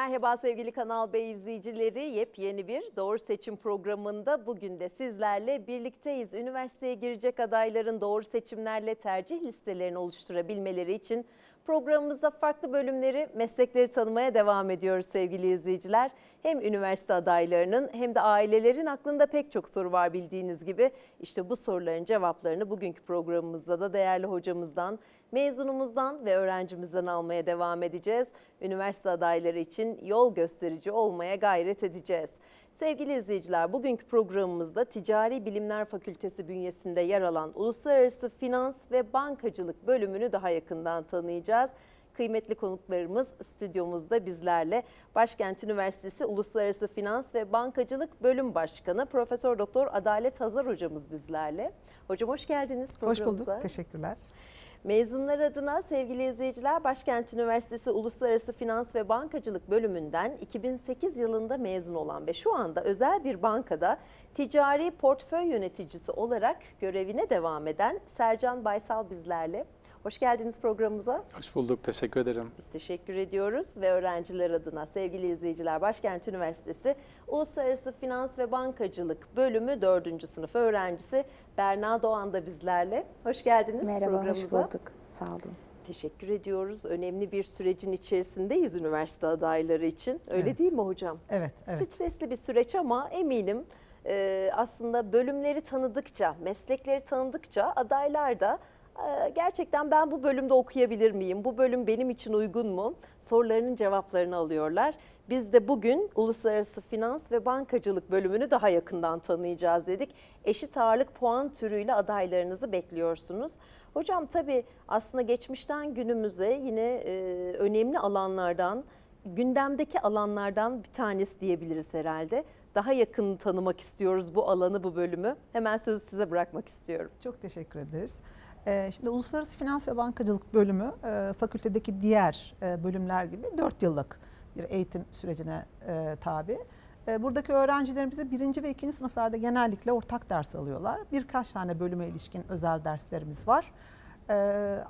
Merhaba sevgili Kanal B izleyicileri. Yepyeni bir Doğru Seçim programında bugün de sizlerle birlikteyiz. Üniversiteye girecek adayların doğru seçimlerle tercih listelerini oluşturabilmeleri için programımızda farklı bölümleri, meslekleri tanımaya devam ediyoruz sevgili izleyiciler. Hem üniversite adaylarının hem de ailelerin aklında pek çok soru var bildiğiniz gibi. İşte bu soruların cevaplarını bugünkü programımızda da değerli hocamızdan, mezunumuzdan ve öğrencimizden almaya devam edeceğiz. Üniversite adayları için yol gösterici olmaya gayret edeceğiz. Sevgili izleyiciler, bugünkü programımızda Ticari Bilimler Fakültesi bünyesinde yer alan Uluslararası Finans ve Bankacılık bölümünü daha yakından tanıyacağız. Kıymetli konuklarımız stüdyomuzda bizlerle. Başkent Üniversitesi Uluslararası Finans ve Bankacılık Bölüm Başkanı Profesör Doktor Adalet Hazar hocamız bizlerle. Hocam hoş geldiniz Hoş programımıza. bulduk. Teşekkürler. Mezunlar adına sevgili izleyiciler Başkent Üniversitesi Uluslararası Finans ve Bankacılık bölümünden 2008 yılında mezun olan ve şu anda özel bir bankada ticari portföy yöneticisi olarak görevine devam eden Sercan Baysal bizlerle. Hoş geldiniz programımıza. Hoş bulduk, teşekkür ederim. Biz teşekkür ediyoruz ve öğrenciler adına sevgili izleyiciler Başkent Üniversitesi Uluslararası Finans ve Bankacılık bölümü 4. sınıf öğrencisi Berna Doğan da bizlerle. Hoş geldiniz Merhaba, hoş programımıza. bulduk. Sağ olun. Teşekkür ediyoruz. Önemli bir sürecin içerisindeyiz üniversite adayları için. Öyle Evet. değil mi hocam? Evet, evet. Stresli bir süreç ama eminim e, aslında bölümleri tanıdıkça, meslekleri tanıdıkça adaylar da gerçekten ben bu bölümde okuyabilir miyim? Bu bölüm benim için uygun mu? Sorularının cevaplarını alıyorlar. Biz de bugün Uluslararası Finans ve Bankacılık bölümünü daha yakından tanıyacağız dedik. Eşit ağırlık puan türüyle adaylarınızı bekliyorsunuz. Hocam tabii aslında geçmişten günümüze yine e, önemli alanlardan gündemdeki alanlardan bir tanesi diyebiliriz herhalde. Daha yakın tanımak istiyoruz bu alanı, bu bölümü. Hemen sözü size bırakmak istiyorum. Çok teşekkür ederiz. Ee, Şimdi Uluslararası Finans ve Bankacılık bölümü e, fakültedeki diğer e, bölümler gibi 4 yıllık bir eğitim sürecine e, tabi. Buradaki öğrencilerimize birinci ve ikinci sınıflarda genellikle ortak ders alıyorlar. Birkaç tane bölüme ilişkin özel derslerimiz var.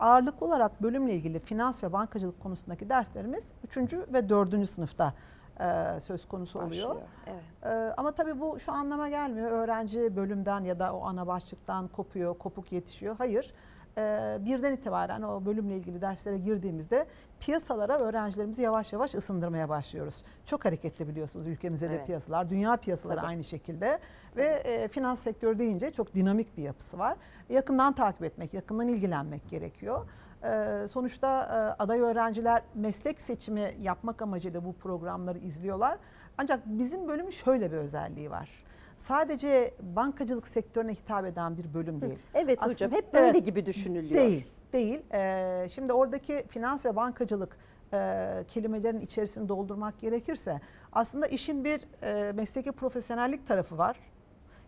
Ağırlıklı olarak bölümle ilgili finans ve bankacılık konusundaki derslerimiz üçüncü ve dördüncü sınıfta e, söz konusu oluyor. Başlıyor. Evet. Ee, Ama tabii bu şu anlama gelmiyor. Öğrenci bölümden ya da o ana başlıktan kopuyor, kopuk yetişiyor. Hayır. Ee, Birden itibaren o bölümle ilgili derslere girdiğimizde piyasalara öğrencilerimizi yavaş yavaş ısındırmaya başlıyoruz. Çok hareketli biliyorsunuz ülkemizde de Evet. piyasalar, dünya piyasaları Tabii. aynı şekilde ve e, finans sektörü deyince çok dinamik bir yapısı var. Yakından takip etmek, yakından ilgilenmek gerekiyor. Sonuçta aday öğrenciler meslek seçimi yapmak amacıyla bu programları izliyorlar. Ancak bizim bölümün şöyle bir özelliği var. Sadece bankacılık sektörüne hitap eden bir bölüm değil. Evet Aslında- hocam hep böyle Evet. gibi düşünülüyor. Değil, değil. Ee, şimdi oradaki finans ve bankacılık e, kelimelerin içerisini doldurmak gerekirse aslında işin bir e, mesleki profesyonellik tarafı var.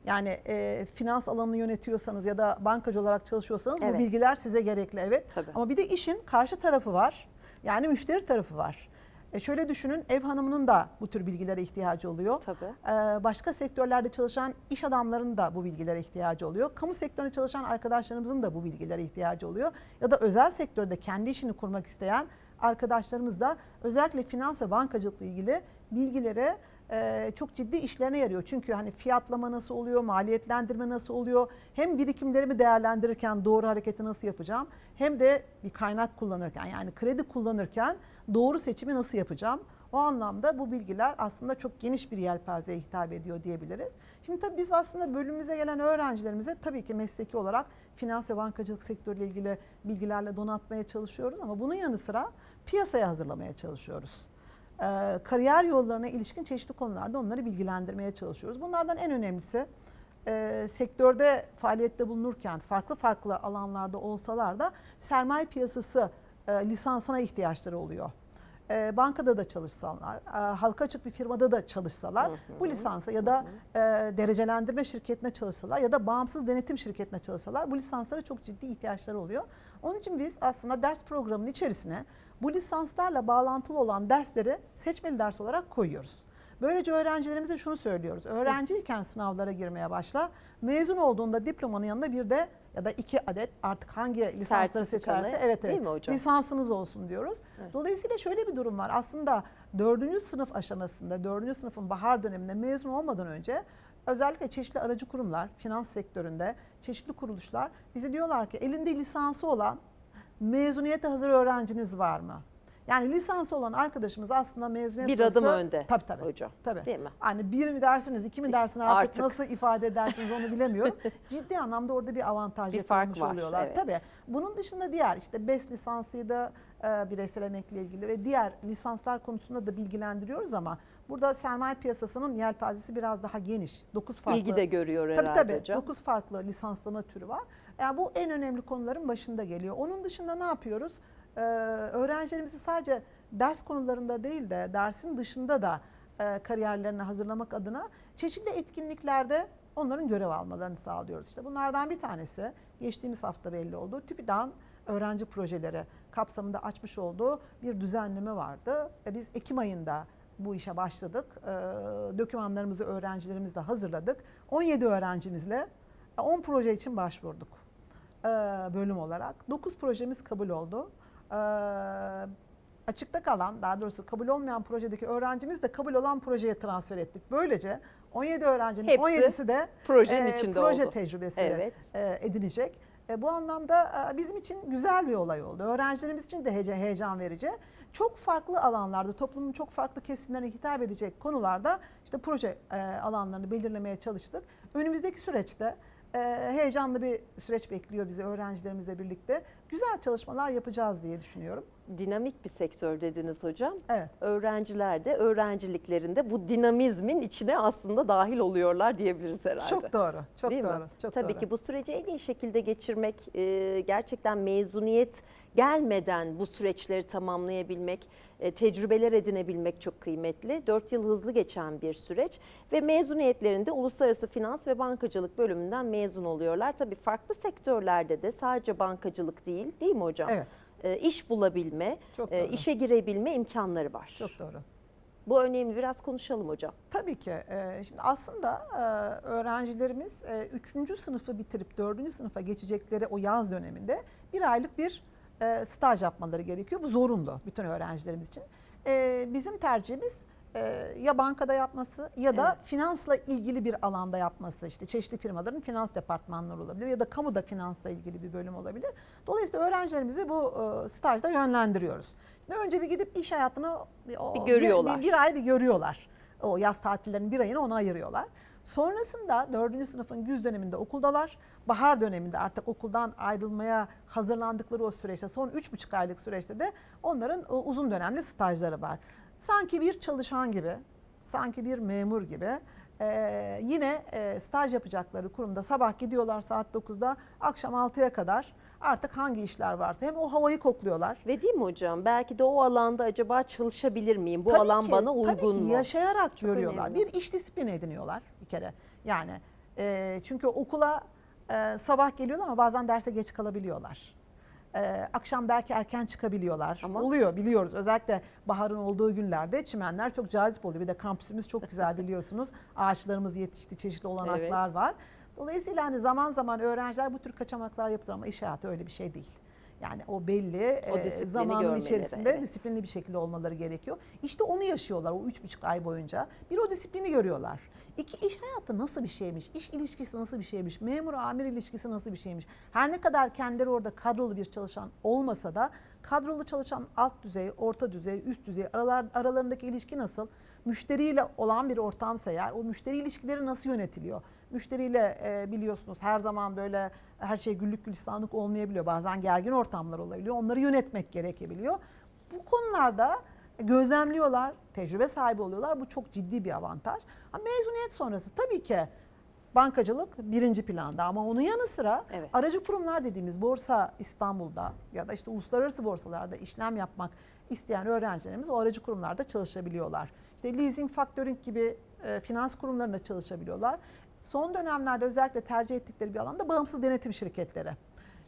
Yani e, finans alanını yönetiyorsanız ya da bankacı olarak çalışıyorsanız Evet. bu bilgiler size gerekli evet. Tabii. Ama bir de işin karşı tarafı var. Yani müşteri tarafı var. E şöyle düşünün ev hanımının da bu tür bilgilere ihtiyacı oluyor. Tabii. Ee, başka sektörlerde çalışan iş adamlarının da bu bilgilere ihtiyacı oluyor. Kamu sektöründe çalışan arkadaşlarımızın da bu bilgilere ihtiyacı oluyor. Ya da özel sektörde kendi işini kurmak isteyen arkadaşlarımız da özellikle finans ve bankacılıkla ilgili bilgilere e, çok ciddi işlerine yarıyor. Çünkü hani fiyatlama nasıl oluyor, maliyetlendirme nasıl oluyor, hem birikimlerimi değerlendirirken doğru hareketi nasıl yapacağım, hem de bir kaynak kullanırken yani kredi kullanırken doğru seçimi nasıl yapacağım? O anlamda bu bilgiler aslında çok geniş bir yelpazeye hitap ediyor diyebiliriz. Şimdi tabii biz aslında bölümümüze gelen öğrencilerimize tabii ki mesleki olarak finans ve bankacılık sektörüyle ilgili bilgilerle donatmaya çalışıyoruz ama bunun yanı sıra piyasaya hazırlamaya çalışıyoruz. Ee, kariyer yollarına ilişkin çeşitli konularda onları bilgilendirmeye çalışıyoruz. Bunlardan en önemlisi e, sektörde faaliyette bulunurken farklı farklı alanlarda olsalar da sermaye piyasası e, lisansına ihtiyaçları oluyor. E, bankada da çalışsalar, e, halka açık bir firmada da çalışsalar bu lisansa ya da e, derecelendirme şirketine çalışsalar ya da bağımsız denetim şirketine çalışsalar bu lisanslara çok ciddi ihtiyaçları oluyor. Onun için biz aslında ders programının içerisine bu lisanslarla bağlantılı olan dersleri seçmeli ders olarak koyuyoruz. Böylece öğrencilerimize şunu söylüyoruz. Öğrenciyken sınavlara girmeye başla. Mezun olduğunda diplomanın yanında bir de ya da iki adet artık hangi lisansları seçerse evet evet lisansınız olsun diyoruz. Evet. Dolayısıyla şöyle bir durum var. Aslında dördüncü sınıf aşamasında, dördüncü sınıfın bahar döneminde mezun olmadan önce özellikle çeşitli aracı kurumlar, finans sektöründe çeşitli kuruluşlar bize diyorlar ki elinde lisansı olan mezuniyete hazır öğrenciniz var mı? Yani lisansı olan arkadaşımız aslında mezuniyet Bir sonrası- adım önde Tabii tabii. hocam. Tabii. Değil mi? Hani bir mi dersiniz, iki mi dersiniz artık, Artık. nasıl ifade edersiniz onu bilemiyorum. Ciddi anlamda orada bir avantaj Bir yakalamış fark var, oluyorlar. evet. Tabii. Bunun dışında diğer işte BES lisansıydı e, bireysel emekle ilgili ve diğer lisanslar konusunda da bilgilendiriyoruz ama burada sermaye piyasasının yelpazesi biraz daha geniş. 9 farklı. İlgi de görüyor Tabii herhalde tabii. hocam. 9 farklı lisanslama türü var. Yani bu en önemli konuların başında geliyor. Onun dışında ne yapıyoruz? Ee, öğrencilerimizi sadece ders konularında değil de dersin dışında da e, kariyerlerine hazırlamak adına çeşitli etkinliklerde onların görev almalarını sağlıyoruz. İşte bunlardan bir tanesi geçtiğimiz hafta belli oldu. TÜBİTAK'ın öğrenci projeleri kapsamında açmış olduğu bir düzenleme vardı. E, Biz Ekim ayında bu işe başladık. Ee, dokümanlarımızı öğrencilerimizle hazırladık. 17 öğrencimizle 10 proje için başvurduk ee, bölüm olarak. 9 projemiz kabul oldu. Açıkta kalan, daha doğrusu kabul olmayan projedeki öğrencimiz de kabul olan projeye transfer ettik. Böylece 17 öğrencinin Hepsi 17'si de Projenin e, içinde proje oldu. tecrübesi Evet. e, edinecek. E, bu anlamda e, bizim için güzel bir olay oldu. Öğrencilerimiz için de hece- heyecan verici. Çok farklı alanlarda, toplumun çok farklı kesimlerine hitap edecek konularda işte proje e, alanlarını belirlemeye çalıştık. Önümüzdeki süreçte e, heyecanlı bir süreç bekliyor bizi öğrencilerimizle birlikte. Güzel çalışmalar yapacağız diye düşünüyorum. Dinamik bir sektör dediniz hocam. Evet. Öğrenciler de öğrenciliklerinde bu dinamizmin içine aslında dahil oluyorlar diyebiliriz herhalde. Çok doğru. Çok Değil mi? doğru. Çok Tabii doğru. ki bu süreci en iyi şekilde geçirmek, e, gerçekten mezuniyet gelmeden bu süreçleri tamamlayabilmek, e, tecrübeler edinebilmek çok kıymetli. 4 yıl hızlı geçen bir süreç ve mezuniyetlerinde uluslararası finans ve bankacılık bölümünden mezun oluyorlar. Tabii farklı sektörlerde de sadece bankacılık değil, değil mi hocam? Evet. E, iş bulabilme, e, işe girebilme imkanları var. Çok doğru. Bu önemli. Biraz konuşalım hocam. Tabii ki. Ee, Şimdi aslında e, öğrencilerimiz 3. sınıfı bitirip 4. sınıfa geçecekleri o yaz döneminde bir aylık bir e, staj yapmaları gerekiyor. Bu zorunlu bütün öğrencilerimiz için. E, Bizim tercihimiz e, ya bankada yapması ya da Evet. finansla ilgili bir alanda yapması. İşte çeşitli firmaların finans departmanları olabilir ya da kamuda finansla ilgili bir bölüm olabilir. Dolayısıyla öğrencilerimizi bu e, stajda yönlendiriyoruz. Şimdi önce bir gidip iş hayatını o- Bir görüyorlar. bir, bir ay bir görüyorlar. O yaz tatillerinin bir ayını ona ayırıyorlar. Sonrasında dördüncü sınıfın güz döneminde okuldalar. Bahar döneminde artık okuldan ayrılmaya hazırlandıkları o süreçte son üç buçuk aylık süreçte de onların uzun dönemli stajları var. Sanki bir çalışan gibi, sanki bir memur gibi e, yine e, staj yapacakları kurumda sabah gidiyorlar saat 9'da akşam 6'ya kadar artık hangi işler varsa hem o havayı kokluyorlar. Ve değil mi hocam? Belki de o alanda acaba çalışabilir miyim? Bu Tabii alan ki, bana tabii uygun ki mu? yaşayarak Çok görüyorlar. önemli. Bir iş disiplini ediniyorlar bir kere. Yani e, çünkü okula e, sabah geliyorlar ama bazen derse geç kalabiliyorlar. E, akşam belki erken çıkabiliyorlar. Ama- Oluyor biliyoruz. Özellikle baharın olduğu günlerde çimenler çok cazip oluyor. Bir de kampüsümüz çok güzel biliyorsunuz. Ağaçlarımız yetişti, çeşitli olanaklar Evet. var. Dolayısıyla hani zaman zaman öğrenciler bu tür kaçamaklar yapıyor ama iş hayatı öyle bir şey değil. Yani o belli O e, zamanın içerisinde evet. disiplinli bir şekilde olmaları gerekiyor. İşte onu yaşıyorlar o üç buçuk ay boyunca. Bir o disiplini görüyorlar. İki iş hayatı nasıl bir şeymiş? İş ilişkisi nasıl bir şeymiş? Memur amir ilişkisi nasıl bir şeymiş? Her ne kadar kendileri orada kadrolu bir çalışan olmasa da kadrolu çalışan alt düzey, orta düzey, üst düzey aralar, aralarındaki ilişki nasıl? Müşteriyle olan bir ortamsa eğer o müşteri ilişkileri nasıl yönetiliyor? Müşteriyle e, biliyorsunuz her zaman böyle her şey güllük gülistanlık olmayabiliyor. Bazen gergin ortamlar olabiliyor. Onları yönetmek gerekebiliyor. Bu konularda gözlemliyorlar, tecrübe sahibi oluyorlar. Bu çok ciddi bir avantaj. Ha, mezuniyet sonrası tabii ki bankacılık birinci planda ama onun yanı sıra Evet. aracı kurumlar dediğimiz borsa İstanbul'da ya da işte uluslararası borsalarda işlem yapmak isteyen öğrencilerimiz o aracı kurumlarda çalışabiliyorlar. İşte leasing, factoring gibi e, finans kurumlarında çalışabiliyorlar. Son dönemlerde özellikle tercih ettikleri bir alanda bağımsız denetim şirketleri.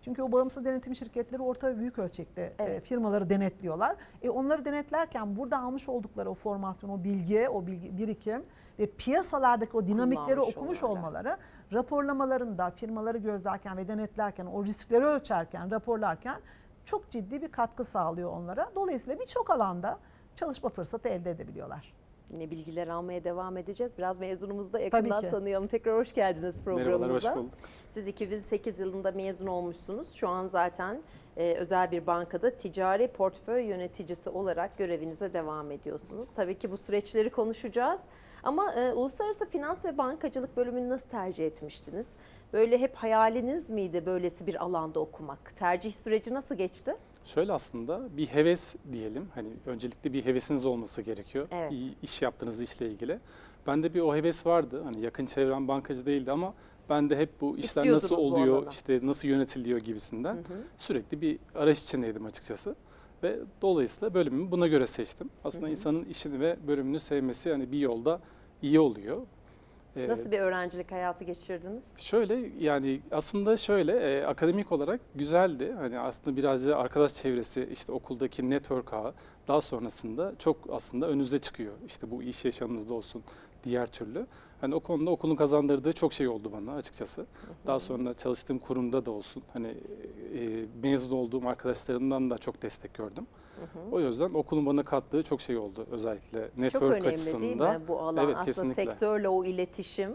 Çünkü o bağımsız denetim şirketleri orta ve büyük ölçekte e, Evet. firmaları denetliyorlar. E, onları denetlerken burada almış oldukları o formasyon, o bilgi, o bilgi birikim ve piyasalardaki o dinamikleri Kullanmış okumuş olmaları. olmaları raporlamalarında firmaları gözlerken ve denetlerken, o riskleri ölçerken, raporlarken çok ciddi bir katkı sağlıyor onlara. Dolayısıyla birçok alanda çalışma fırsatı elde edebiliyorlar. Yine bilgiler almaya devam edeceğiz. Biraz mezunumuzu da yakından tanıyalım. Tekrar hoş geldiniz programımıza. Merhabalar, hoş bulduk. Siz 2008 yılında mezun olmuşsunuz. Şu an zaten e, özel bir bankada ticari portföy yöneticisi olarak görevinize devam ediyorsunuz. Tabii ki bu süreçleri konuşacağız. Ama e, uluslararası finans ve bankacılık bölümünü nasıl tercih etmiştiniz? Böyle hep hayaliniz miydi böylesi bir alanda okumak? Tercih süreci nasıl geçti? Şöyle aslında bir heves diyelim. Hani öncelikle bir hevesiniz olması gerekiyor. Evet. İyi iş yaptığınız işle ilgili. Bende bir o heves vardı. Hani yakın çevrem bankacı değildi ama ben de hep bu işler nasıl oluyor, işte nasıl yönetiliyor gibisinden Hı hı. sürekli bir arayış içindeydim açıkçası. Ve dolayısıyla bölümümü buna göre seçtim. Aslında Hı hı. insanın işini ve bölümünü sevmesi hani bir yolda iyi oluyor. Nasıl bir öğrencilik hayatı geçirdiniz? Şöyle yani aslında şöyle e, akademik olarak güzeldi. Hani aslında biraz da arkadaş çevresi işte okuldaki network ağı daha sonrasında çok aslında önünüze çıkıyor. İşte bu iş yaşamınızda olsun diğer türlü. Hani o konuda okulun kazandırdığı çok şey oldu bana açıkçası. Daha sonra çalıştığım kurumda da olsun hani e, mezun olduğum arkadaşlarımdan da çok destek gördüm. Hı hı. O yüzden okulun bana kattığı çok şey oldu özellikle network Çok önemli açısından. değil mi bu alan? Evet, Aslında kesinlikle. sektörle o iletişim,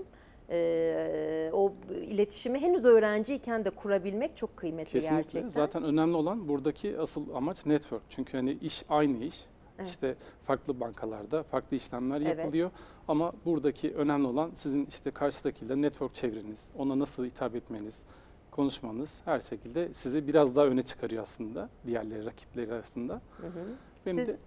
e, o iletişimi henüz öğrenciyken de kurabilmek çok kıymetli Kesinlikle. gerçekten. Zaten önemli olan buradaki asıl amaç network. Çünkü hani iş aynı iş. Evet. İşte farklı bankalarda farklı işlemler Evet. yapılıyor. Ama buradaki önemli olan sizin işte karşıdakiyle network çevreniz, ona nasıl hitap etmeniz, konuşmanız her şekilde sizi biraz daha öne çıkarıyor aslında diğerleri rakipleri arasında. Hı hı. Benim Siz de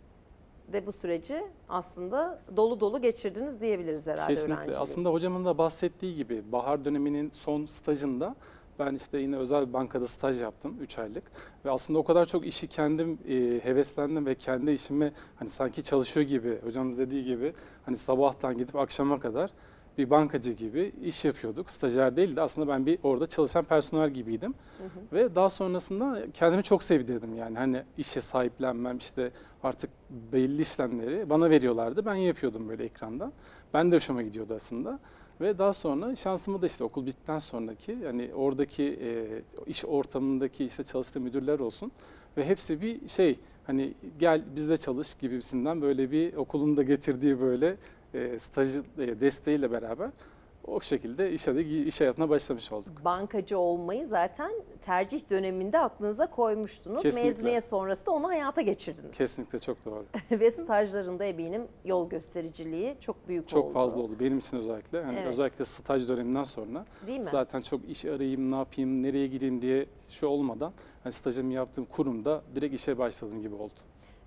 de bu süreci aslında dolu dolu geçirdiniz diyebiliriz herhalde kesinlikle öğrenciliği. aslında hocamın da bahsettiği gibi bahar döneminin son stajında ben işte yine özel bir bankada staj yaptım 3 aylık ve aslında o kadar çok işi kendim e, heveslendim ve kendi işimi hani sanki çalışıyor gibi hocamız dediği gibi hani sabahtan gidip akşama kadar bir bankacı gibi iş yapıyorduk. Stajyer değil de aslında ben bir orada çalışan personel gibiydim. Hı hı. Ve daha sonrasında kendimi çok sevdirdim yani hani işe sahiplenmem işte artık belli işlemleri bana veriyorlardı. Ben yapıyordum böyle ekranda. Ben de hoşuma gidiyordu aslında. Ve daha sonra şansımı da işte okul bittikten sonraki yani oradaki e, iş ortamındaki işte çalıştığım müdürler olsun ve hepsi bir şey hani gel bizde çalış gibisinden böyle bir okulun da getirdiği böyle e, stajı e, desteğiyle beraber o şekilde iş, iş hayatına başlamış olduk. Bankacı olmayı zaten tercih döneminde aklınıza koymuştunuz. Kesinlikle. Mezuniyet sonrası da onu hayata geçirdiniz. Kesinlikle çok doğru. Ve stajlarında eminim yol göstericiliği çok büyük oldu. Çok fazla oldu benim için özellikle. Hani Evet. özellikle staj döneminden sonra Değil mi? zaten çok iş arayayım, ne yapayım, nereye gireyim diye şu olmadan hani stajımı yaptığım kurumda direkt işe başladığım gibi oldu.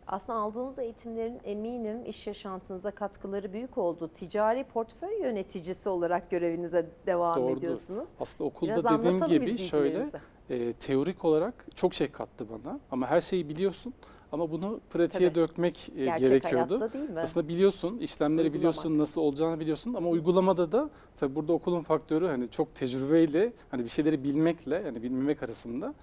Aslında aldığınız eğitimlerin eminim iş yaşantınıza katkıları büyük oldu. Ticari portföy yöneticisi olarak görevinize devam Doğrudur. ediyorsunuz. Aslında okulda Biraz dediğim gibi şöyle e, teorik olarak çok şey kattı bana ama her şeyi biliyorsun ama bunu pratiğe Tabii. dökmek e, Gerçek gerekiyordu. değil mi? Aslında biliyorsun, işlemleri Uygulamak. biliyorsun, nasıl olacağını biliyorsun ama uygulamada da tabii burada okulun faktörü hani çok tecrübeyle hani bir şeyleri bilmekle yani bilmemek arasında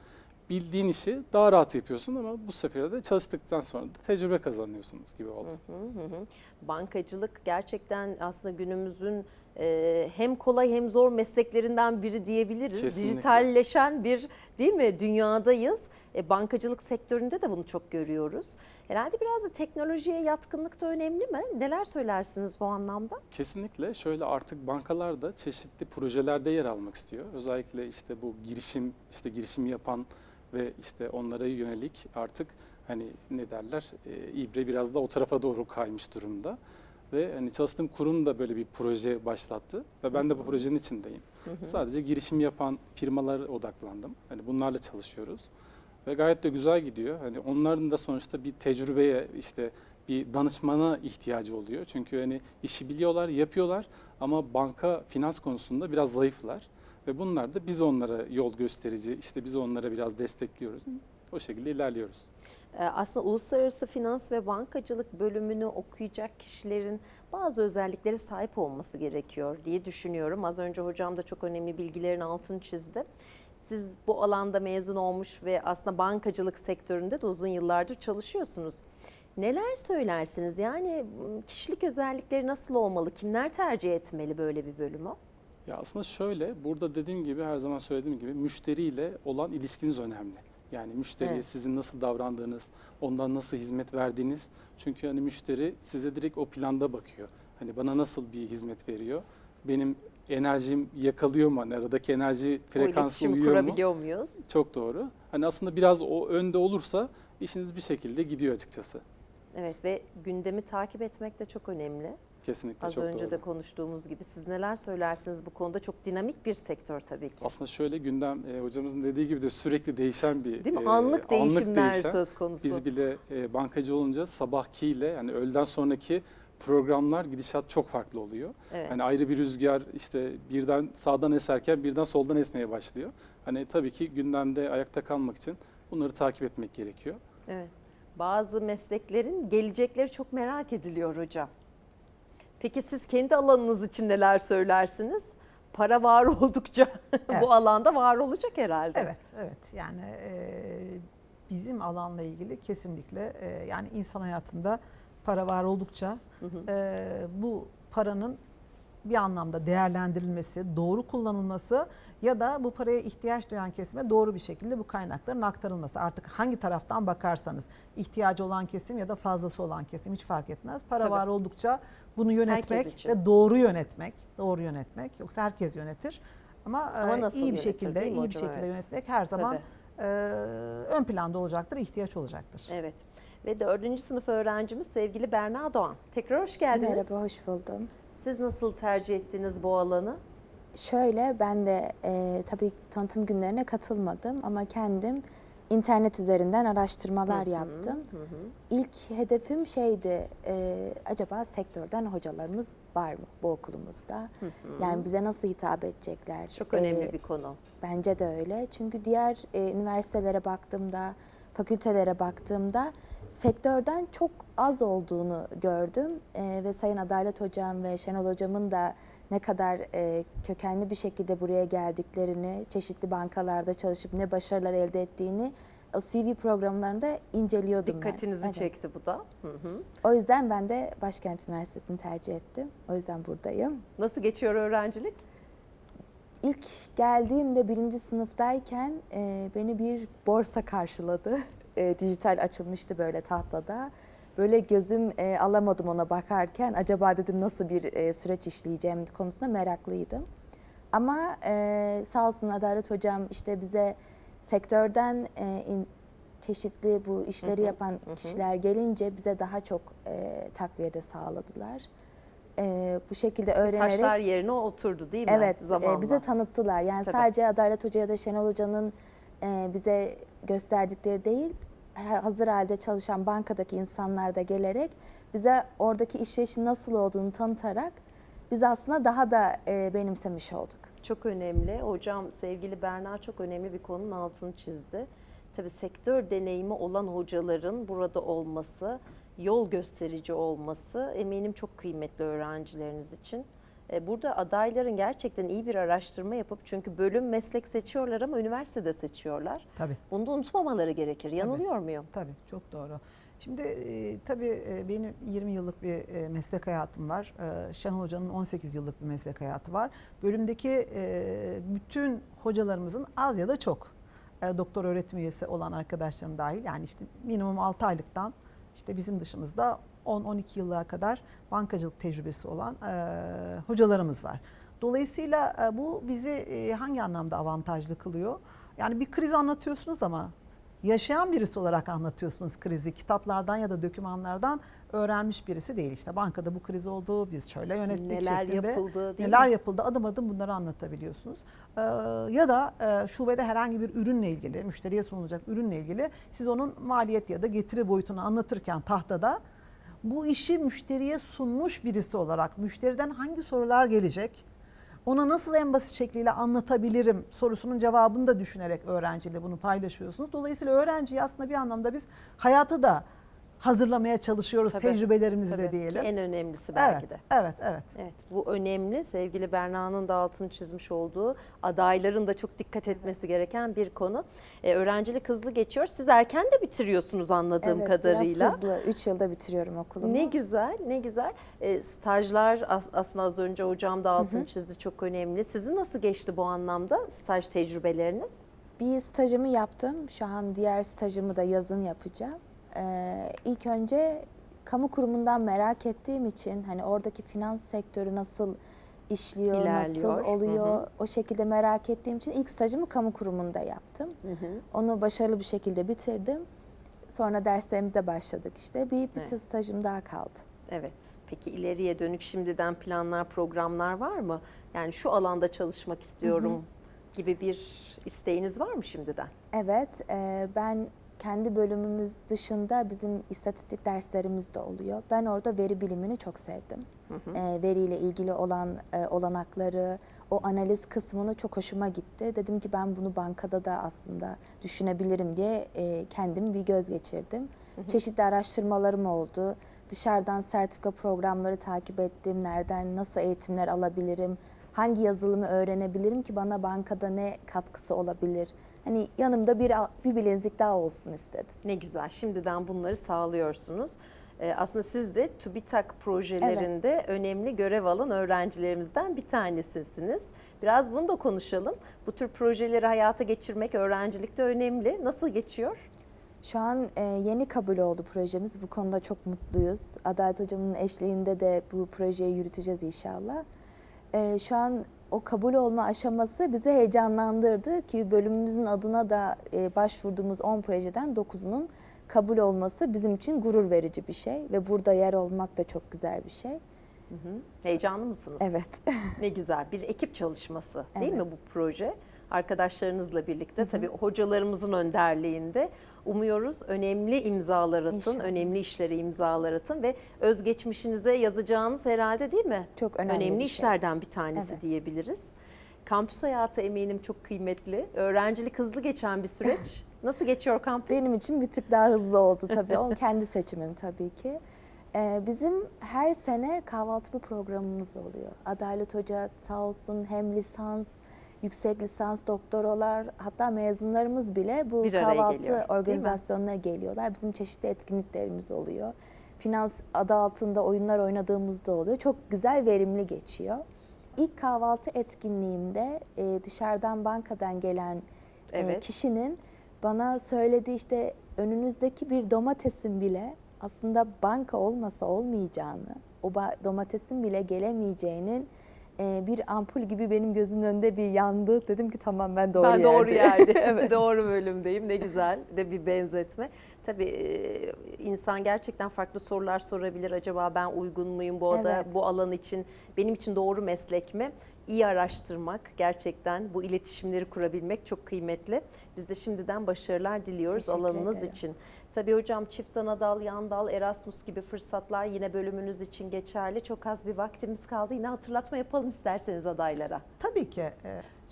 bildiğin işi daha rahat yapıyorsun ama bu sefer de çalıştıktan sonra da tecrübe kazanıyorsunuz gibi oldu. Hı hı hı. Bankacılık gerçekten aslında günümüzün e, hem kolay hem zor mesleklerinden biri diyebiliriz. Kesinlikle. Dijitalleşen bir değil mi dünyadayız. E, bankacılık sektöründe de bunu çok görüyoruz. Herhalde biraz da teknolojiye yatkınlık da önemli mi? Neler söylersiniz bu anlamda? Kesinlikle şöyle artık bankalar da çeşitli projelerde yer almak istiyor. Özellikle işte bu girişim işte girişim yapan ve işte onlara yönelik artık hani ne derler e, ibre biraz da o tarafa doğru kaymış durumda. Ve hani çalıştığım kurum da böyle bir proje başlattı ve ben de bu projenin içindeyim. Sadece girişim yapan firmalara odaklandım. Hani bunlarla çalışıyoruz. Ve gayet de güzel gidiyor. Hani onların da sonuçta bir tecrübeye işte bir danışmana ihtiyacı oluyor. Çünkü hani işi biliyorlar, yapıyorlar ama banka finans konusunda biraz zayıflar. Ve bunlar da biz onlara yol gösterici, işte biz onlara biraz destekliyoruz. O şekilde ilerliyoruz. E, aslında uluslararası finans ve bankacılık bölümünü okuyacak kişilerin bazı özelliklere sahip olması gerekiyor diye düşünüyorum. Az önce hocam da çok önemli bilgilerin altını çizdi. siz bu alanda mezun olmuş ve aslında bankacılık sektöründe de uzun yıllardır çalışıyorsunuz. Neler söylersiniz? Yani m, kişilik özellikleri nasıl olmalı? Kimler tercih etmeli böyle bir bölümü? Ya aslında şöyle, burada dediğim gibi her zaman söylediğim gibi müşteriyle olan ilişkiniz önemli. Yani müşteriye Evet. sizin nasıl davrandığınız, ondan nasıl hizmet verdiğiniz. Çünkü hani müşteri size direkt o planda bakıyor. Hani bana nasıl bir hizmet veriyor? Benim enerjim yakalıyor mu? Hani aradaki enerji frekansı uyuyor mu? muyuz? Çok doğru. Hani aslında biraz o önde olursa işiniz bir şekilde gidiyor açıkçası. Evet ve gündemi takip etmek de çok önemli. Kesinlikle Az çok önce doğru. de konuştuğumuz gibi siz neler söylersiniz bu konuda? Çok dinamik bir sektör tabii ki. Aslında şöyle gündem e, hocamızın dediği gibi de sürekli değişen bir Değil mi? e, Anlık değişimler değişen. söz konusu. Biz bile e, bankacı olunca sabahkiyle yani öğleden sonraki programlar gidişat çok farklı oluyor. evet. Hani ayrı bir rüzgar işte birden sağdan eserken birden soldan esmeye başlıyor. Hani tabii ki gündemde ayakta kalmak için bunları takip etmek gerekiyor. Evet. Bazı mesleklerin gelecekleri çok merak ediliyor hocam. Peki siz kendi alanınız için neler söylersiniz? Para var oldukça Evet. bu alanda var olacak herhalde. Evet, evet. Yani e, bizim alanla ilgili kesinlikle e, yani insan hayatında para var oldukça Hı hı. e, bu paranın bir anlamda değerlendirilmesi, doğru kullanılması ya da bu paraya ihtiyaç duyan kesime doğru bir şekilde bu kaynakların aktarılması. Artık hangi taraftan bakarsanız ihtiyacı olan kesim ya da fazlası olan kesim hiç fark etmez. Para Tabii. var oldukça bunu yönetmek ve doğru yönetmek, doğru yönetmek yoksa herkes yönetir. Ama, Ama e, nasıl iyi bir yönetir, şekilde, iyi bir şekilde Evet. yönetmek her zaman Tabii. e, ön planda olacaktır, ihtiyaç olacaktır. Evet. Ve dördüncü sınıf öğrencimiz sevgili Berna Doğan. Tekrar hoş geldiniz. Merhaba, hoş buldum. Siz nasıl tercih ettiniz bu alanı? Şöyle, ben de e, tabii tanıtım günlerine katılmadım ama kendim internet üzerinden araştırmalar Hı hı, yaptım. hı hı. İlk hedefim şeydi, e, acaba sektörden hocalarımız var mı bu okulumuzda? Hı hı. Yani bize nasıl hitap edecekler? Çok E, önemli bir konu. Bence de öyle. Çünkü diğer e, üniversitelere baktığımda, fakültelere baktığımda sektörden çok az olduğunu gördüm. E, ve Sayın Adalet Hocam ve Şenol Hocam'ın da ne kadar e, kökenli bir şekilde buraya geldiklerini, çeşitli bankalarda çalışıp ne başarılar elde ettiğini o CV programlarında inceliyordum ben. Dikkatinizi Evet. çekti bu da. Hı hı. O yüzden ben de Başkent Üniversitesi'ni tercih ettim. O yüzden buradayım. Nasıl geçiyor öğrencilik? İlk geldiğimde birinci sınıftayken e, beni bir borsa karşıladı. E, dijital açılmıştı böyle tahtada. Böyle gözüm e, alamadım ona bakarken. Acaba dedim nasıl bir e, süreç işleyeceğim konusunda meraklıydım. Ama e, sağ olsun Adalet Hocam işte bize sektörden e, in- çeşitli bu işleri Hı hı, yapan hı kişiler gelince bize daha çok e, takviye de sağladılar. E, bu şekilde öğrenerek... Taşlar yerine oturdu değil mi? Evet, e, bize tanıttılar. Yani Tabii. sadece Adalet Hoca ya da Şenol Hoca'nın e, bize gösterdikleri değil, ha- hazır halde çalışan bankadaki insanlar da gelerek bize oradaki işleyişin nasıl olduğunu tanıtarak biz aslında daha da e, benimsemiş olduk. Çok önemli. Hocam sevgili Berna çok önemli bir konunun altını çizdi. Tabii sektör deneyimi olan hocaların burada olması, yol gösterici olması eminim çok kıymetli öğrencileriniz için. E, Burada adayların gerçekten iyi bir araştırma yapıp çünkü bölüm meslek seçiyorlar ama üniversitede seçiyorlar. Tabii. Bunu da unutmamaları gerekir. Yanılıyor muyum? Tabii çok doğru. Şimdi e, tabii e, benim 20 yıllık bir e, meslek hayatım var. E, Şenol Hoca'nın 18 yıllık bir meslek hayatı var. Bölümdeki e, bütün hocalarımızın az ya da çok e, doktor öğretim üyesi olan arkadaşlarım dahil yani işte minimum 6 aylıktan işte bizim dışımızda 10-12 yıllığa kadar bankacılık tecrübesi olan e, hocalarımız var. Dolayısıyla e, bu bizi e, hangi anlamda avantajlı kılıyor? Yani bir kriz anlatıyorsunuz ama yaşayan birisi olarak anlatıyorsunuz krizi. Kitaplardan ya da dokümanlardan öğrenmiş birisi değil. İşte bankada bu kriz oldu, biz şöyle yönettik Neler şeklinde. yapıldı değil Neler mi? yapıldı adım adım bunları anlatabiliyorsunuz. Ee, ya da e, şubede herhangi bir ürünle ilgili, müşteriye sunulacak ürünle ilgili siz onun maliyet ya da getiri boyutunu anlatırken tahtada bu işi müşteriye sunmuş birisi olarak müşteriden hangi sorular gelecek? Ona nasıl en basit şekliyle anlatabilirim sorusunun cevabını da düşünerek öğrenciyle bunu paylaşıyorsunuz. Dolayısıyla öğrenciyi aslında bir anlamda biz hayatı da hazırlamaya çalışıyoruz Tabii, tecrübelerimizle Tabii ki diyelim. En önemlisi belki Evet, de. evet, evet. Evet bu önemli. Sevgili Berna'nın da altını çizmiş olduğu adayların da çok dikkat etmesi gereken bir konu. Ee, öğrencilik hızlı geçiyor. Siz erken de bitiriyorsunuz anladığım evet, kadarıyla. biraz hızlı. 3 yılda bitiriyorum okulumu. Ne güzel, ne güzel. Ee, stajlar as- aslında az önce hocam da altını çizdi çok önemli. Sizin nasıl geçti bu anlamda staj tecrübeleriniz? Bir stajımı yaptım. Şu an diğer stajımı da yazın yapacağım. Ee, ilk önce kamu kurumundan merak ettiğim için hani oradaki finans sektörü nasıl işliyor, İlerliyor. nasıl oluyor Hı hı. o şekilde merak ettiğim için ilk stajımı kamu kurumunda yaptım. Onu başarılı bir şekilde bitirdim. Sonra derslerimize başladık işte. Bir, bir Evet. stajım daha kaldı. Evet. Peki ileriye dönük şimdiden planlar, programlar var mı? Yani şu alanda çalışmak istiyorum gibi bir isteğiniz var mı şimdiden? Evet, e, ben kendi bölümümüz dışında bizim istatistik derslerimiz de oluyor. Ben orada veri bilimini çok sevdim. E, veriyle ilgili olan e, olanakları, o analiz kısmını çok hoşuma gitti. Dedim ki ben bunu bankada da aslında düşünebilirim diye e, kendim bir göz geçirdim. Çeşitli araştırmalarım oldu. Dışarıdan sertifika programları takip ettim. Nereden, nasıl eğitimler alabilirim? hangi yazılımı öğrenebilirim ki bana bankada ne katkısı olabilir? Hani yanımda bir bir bilezik daha olsun istedim. Ne güzel. Şimdiden bunları sağlıyorsunuz. Ee, aslında siz de TÜBİTAK projelerinde önemli görev alan öğrencilerimizden bir tanesisiniz. Biraz bunu da konuşalım. Bu tür projeleri hayata geçirmek öğrencilikte önemli. Nasıl geçiyor? Şu an e, yeni kabul oldu projemiz. Bu konuda çok mutluyuz. Adalet Hocam'ın eşliğinde de bu projeyi yürüteceğiz inşallah. E, şu an o kabul olma aşaması bizi heyecanlandırdı ki bölümümüzün adına da e, başvurduğumuz 10 projeden 9'unun kabul olması bizim için gurur verici bir şey ve burada yer olmak da çok güzel bir şey. Heyecanlı mısınız? Evet. Ne güzel bir ekip çalışması değil Evet. mi bu proje? Arkadaşlarınızla birlikte tabii hocalarımızın önderliğinde umuyoruz önemli imzalar atın, İnşallah. önemli işlere imzalar atın ve özgeçmişinize yazacağınız herhalde değil mi? Çok önemli bir şey. işlerden bir tanesi Evet. diyebiliriz. Kampüs hayatı eminim çok kıymetli. Öğrencilik hızlı geçen bir süreç. Nasıl geçiyor kampüs? Benim için bir tık daha hızlı oldu tabii. O kendi seçimim tabii ki. Ee, bizim her sene kahvaltı bir programımız oluyor. Adalet Hoca sağ olsun hem lisans, yüksek lisans doktoralar hatta mezunlarımız bile bu Bir kahvaltı geliyor, organizasyonuna geliyorlar. Bizim çeşitli etkinliklerimiz oluyor. Finans adı altında oyunlar oynadığımızda oluyor. Çok güzel, verimli geçiyor. İlk kahvaltı etkinliğimde e, dışarıdan bankadan gelen e, Evet. kişinin bana söylediği işte önünüzdeki bir domatesin bile aslında banka olmasa olmayacağını, o domatesin bile gelemeyeceğinin e, bir ampul gibi benim gözümün önünde bir yandı. Dedim ki tamam ben doğru ben doğru yerdeyim. yerde, evet. doğru bölümdeyim. Ne güzel de bir benzetme. Tabii insan gerçekten farklı sorular sorabilir. Acaba ben uygun muyum bu ada, Evet. bu alan için? Benim için doğru meslek mi? İyi araştırmak, gerçekten bu iletişimleri kurabilmek çok kıymetli. Biz de şimdiden başarılar diliyoruz Teşekkür alanınız ederim. için. Tabii hocam çift anadal, yandal, Erasmus gibi fırsatlar yine bölümünüz için geçerli. Çok az bir vaktimiz kaldı. Yine hatırlatma yapalım isterseniz adaylara. Tabii ki.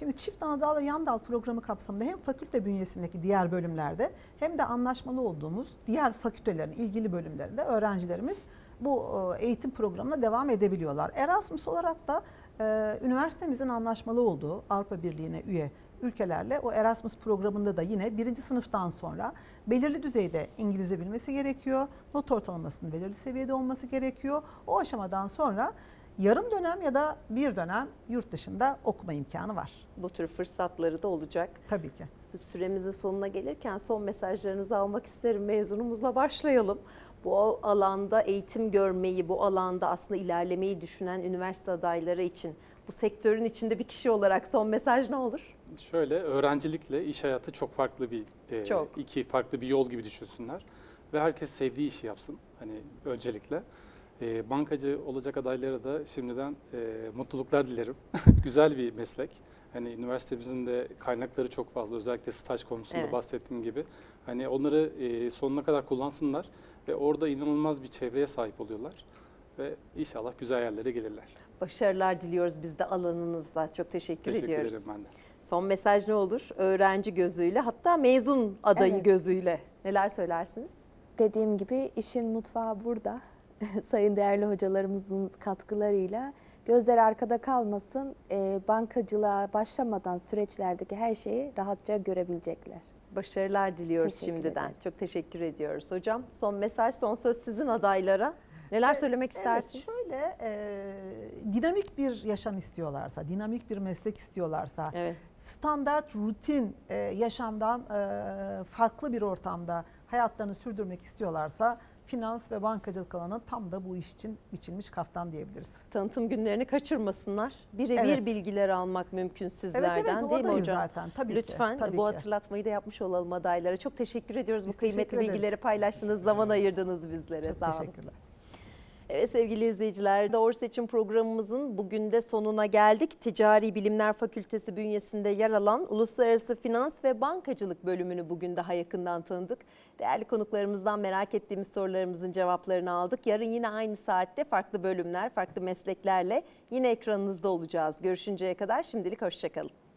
Şimdi çift anadal ve yan dal programı kapsamında hem fakülte bünyesindeki diğer bölümlerde hem de anlaşmalı olduğumuz diğer fakültelerin ilgili bölümlerinde öğrencilerimiz bu e, eğitim programına devam edebiliyorlar. Erasmus olarak da e, üniversitemizin anlaşmalı olduğu Avrupa Birliği'ne üye ülkelerle o Erasmus programında da yine birinci sınıftan sonra belirli düzeyde İngilizce bilmesi gerekiyor. Not ortalamasının belirli seviyede olması gerekiyor. O aşamadan sonra yarım dönem ya da bir dönem yurt dışında okuma imkanı var. Bu tür fırsatları da olacak. Tabii ki. Süremizin sonuna gelirken son mesajlarınızı almak isterim. Mezunumuzla başlayalım. Bu alanda eğitim görmeyi, bu alanda aslında ilerlemeyi düşünen üniversite adayları için bu sektörün içinde bir kişi olarak son mesaj ne olur? Şöyle öğrencilikle iş hayatı çok farklı bir e, Çok. iki farklı bir yol gibi düşünsünler ve herkes sevdiği işi yapsın. Hani öncelikle E, bankacı olacak adaylara da şimdiden e, mutluluklar dilerim. Güzel bir meslek. Hani üniversitemizin de kaynakları çok fazla. Özellikle staj konusunda Evet. bahsettiğim gibi. Hani onları e, sonuna kadar kullansınlar ve orada inanılmaz bir çevreye sahip oluyorlar ve inşallah güzel yerlere gelirler. Başarılar diliyoruz biz de alanınızda. Çok teşekkür, Teşekkür ediyoruz. ederim ben de. Son mesaj ne olur? Öğrenci gözüyle hatta mezun adayı Evet. gözüyle neler söylersiniz? dediğim gibi işin mutfağı burada. Sayın değerli hocalarımızın katkılarıyla gözler arkada kalmasın. E, bankacılığa başlamadan süreçlerdeki her şeyi rahatça görebilecekler. Başarılar diliyoruz Teşekkür şimdiden. ederim. Çok teşekkür ediyoruz hocam. Son mesaj, son söz sizin adaylara. Neler söylemek istersiniz? Evet şöyle e, dinamik bir yaşam istiyorlarsa, dinamik bir meslek istiyorlarsa, Evet. standart rutin e, yaşamdan e, farklı bir ortamda hayatlarını sürdürmek istiyorlarsa finans ve bankacılık alanı tam da bu iş için biçilmiş kaftan diyebiliriz. Tanıtım günlerini kaçırmasınlar. Birebir Evet. bilgiler almak mümkün Evet sizlerden evet değil mi hocam? zaten tabii Lütfen ki. Tabii bu ki. hatırlatmayı da yapmış olalım adaylara. Çok teşekkür ediyoruz Biz bu kıymetli bilgileri paylaştınız, zaman ayırdınız bizlere. Çok Sağ olun. teşekkürler. Evet sevgili izleyiciler, Doğru Seçim programımızın bugün de sonuna geldik. Ticari Bilimler Fakültesi bünyesinde yer alan Uluslararası Finans ve Bankacılık bölümünü bugün daha yakından tanıdık. Değerli konuklarımızdan merak ettiğimiz sorularımızın cevaplarını aldık. Yarın yine aynı saatte farklı bölümler, farklı mesleklerle yine ekranınızda olacağız. Görüşünceye kadar şimdilik hoşçakalın.